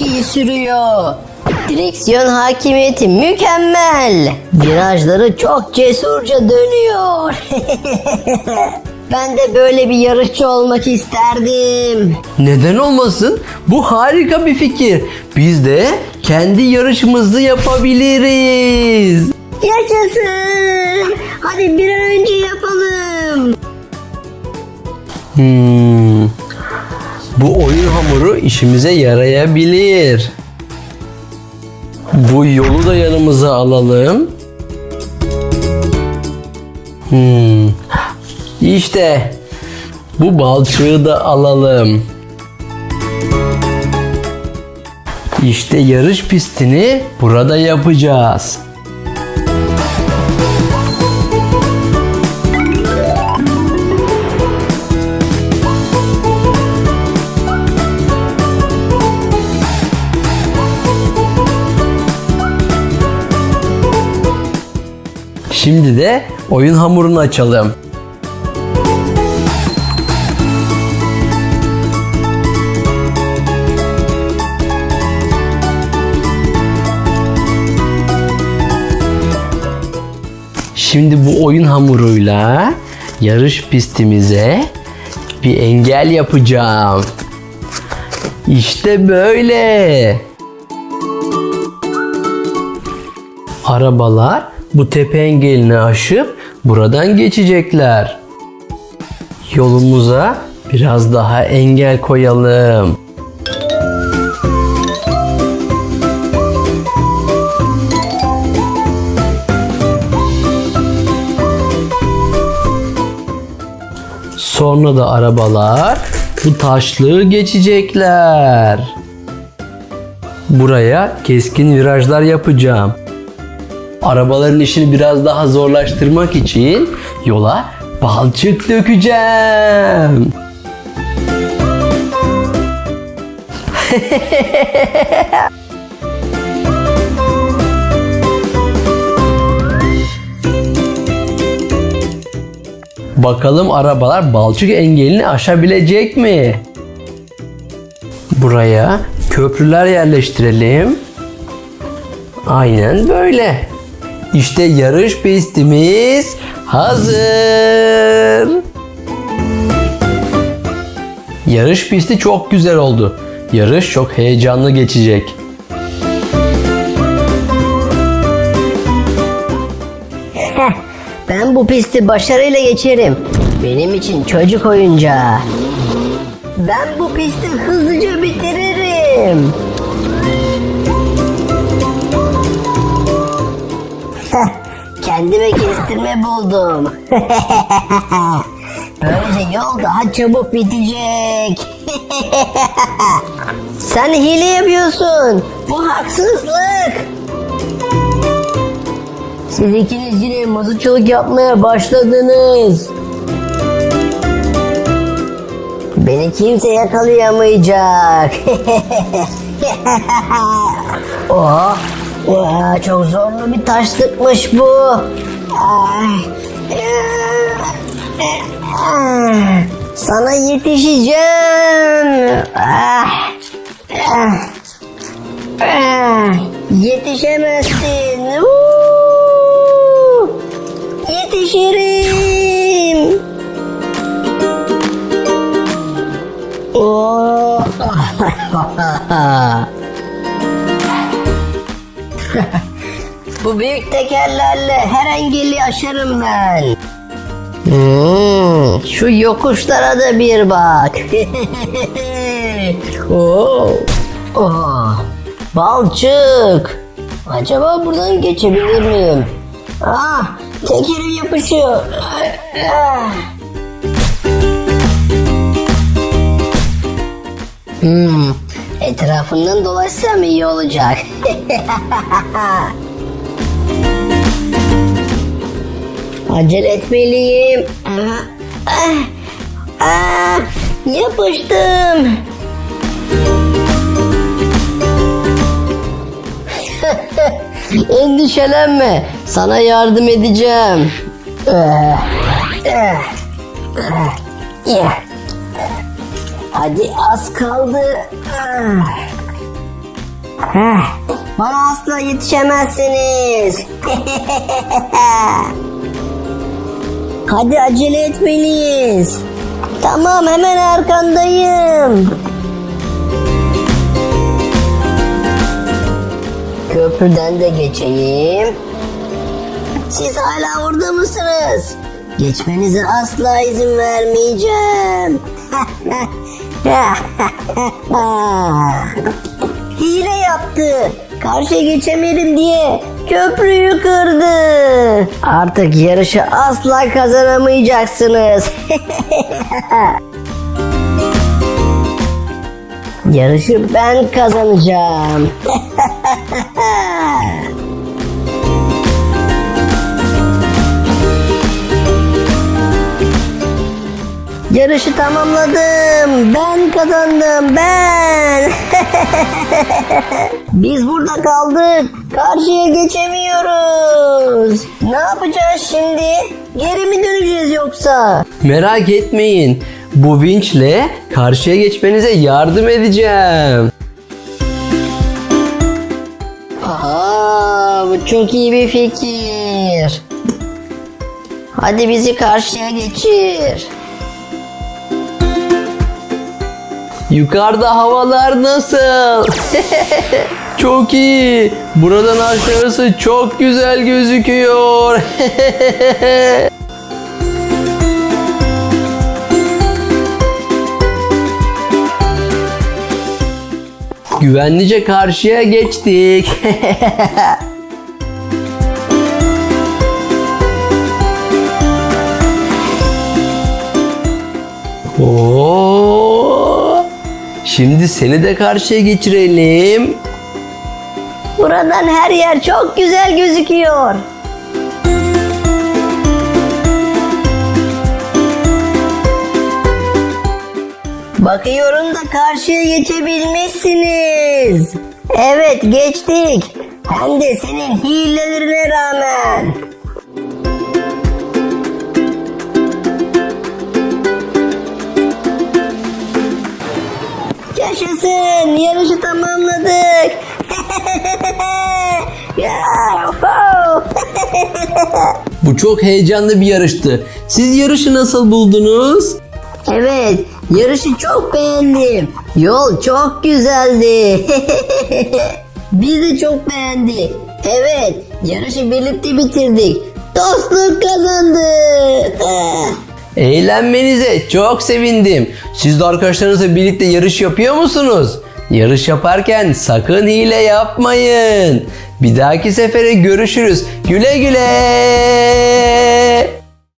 çok iyi sürüyor. Direksiyon hakimiyeti mükemmel. Virajları çok cesurca dönüyor. ben de böyle bir yarışçı olmak isterdim. Neden olmasın? Bu harika bir fikir. Biz de kendi yarışımızı yapabiliriz. Yaşasın. Hadi bir an önce yapalım. Hmm. Bu oyun hamuru işimize yarayabilir. Bu yolu da yanımıza alalım. Hmm. İşte bu balçığı da alalım. İşte yarış pistini burada yapacağız. Şimdi de oyun hamurunu açalım. Şimdi bu oyun hamuruyla yarış pistimize bir engel yapacağım. İşte böyle. Arabalar bu tepe engelini aşıp buradan geçecekler. Yolumuza biraz daha engel koyalım. Sonra da arabalar bu taşlığı geçecekler. Buraya keskin virajlar yapacağım. Arabaların işini biraz daha zorlaştırmak için yola balçık dökeceğim. Bakalım arabalar balçık engelini aşabilecek mi? Buraya köprüler yerleştirelim. Aynen böyle. İşte yarış pistimiz hazır. Yarış pisti çok güzel oldu. Yarış çok heyecanlı geçecek. Ben bu pisti başarıyla geçerim. Benim için çocuk oyuncağı. Ben bu pisti hızlıca bitiririm. Kendime kestirme buldum. Böylece yol daha çabuk bitecek. Sen hile yapıyorsun. Bu haksızlık. Siz ikiniz yine mızıkçılık yapmaya başladınız. Beni kimse yakalayamayacak. Oha, oha, çok zorlu bir taşlıkmış bu. Sana yetişeceğim. Ah. Ah. Ah. Yetişemezsin. Yetişirim. Oh. Bu büyük tekerlerle her engeli aşarım ben. Hmm, şu yokuşlara da bir bak. oh. Oh. Balçık. Acaba buradan geçebilir miyim? Ah, tekerim yapışıyor. Hmm, etrafından dolaşsam iyi olacak. Acele etmeliyim. Ah, ah, yapıştım. Endişelenme. Sana yardım edeceğim. Ah, ah, ah, yeah. Hadi az kaldı. Bana asla yetişemezsiniz. Hadi acele etmeliyiz. Tamam hemen arkandayım. Köprüden de geçeyim. Siz hala orada mısınız? Geçmenize asla izin vermeyeceğim. Hile yaptı. Karşıya geçemedim diye köprüyü kırdı. Artık yarışı asla kazanamayacaksınız. Yarışı ben kazanacağım. Yarışı tamamladım. Ben kazandım. Ben. Biz burada kaldık. Karşıya geçemiyoruz. Ne yapacağız şimdi? Geri mi döneceğiz yoksa? Merak etmeyin. Bu vinçle karşıya geçmenize yardım edeceğim. Aa, bu çok iyi bir fikir. Hadi bizi karşıya geçir. Yukarıda havalar nasıl? çok iyi. Buradan aşağısı çok güzel gözüküyor. Güvenlice karşıya geçtik. Oo! Şimdi seni de karşıya geçirelim. Buradan her yer çok güzel gözüküyor. Bakıyorum da karşıya geçebilmişsiniz. Evet geçtik. Hem de senin hilelerine rağmen. Yaşasın yarışı tamamladık. Bu çok heyecanlı bir yarıştı. Siz yarışı nasıl buldunuz? Evet, yarışı çok beğendim. Yol çok güzeldi. Biz de çok beğendik. Evet, yarışı birlikte bitirdik. Dostluk kazandı. Eğlenmenize çok sevindim. Siz de arkadaşlarınızla birlikte yarış yapıyor musunuz? Yarış yaparken sakın hile yapmayın. Bir dahaki sefere görüşürüz. Güle güle.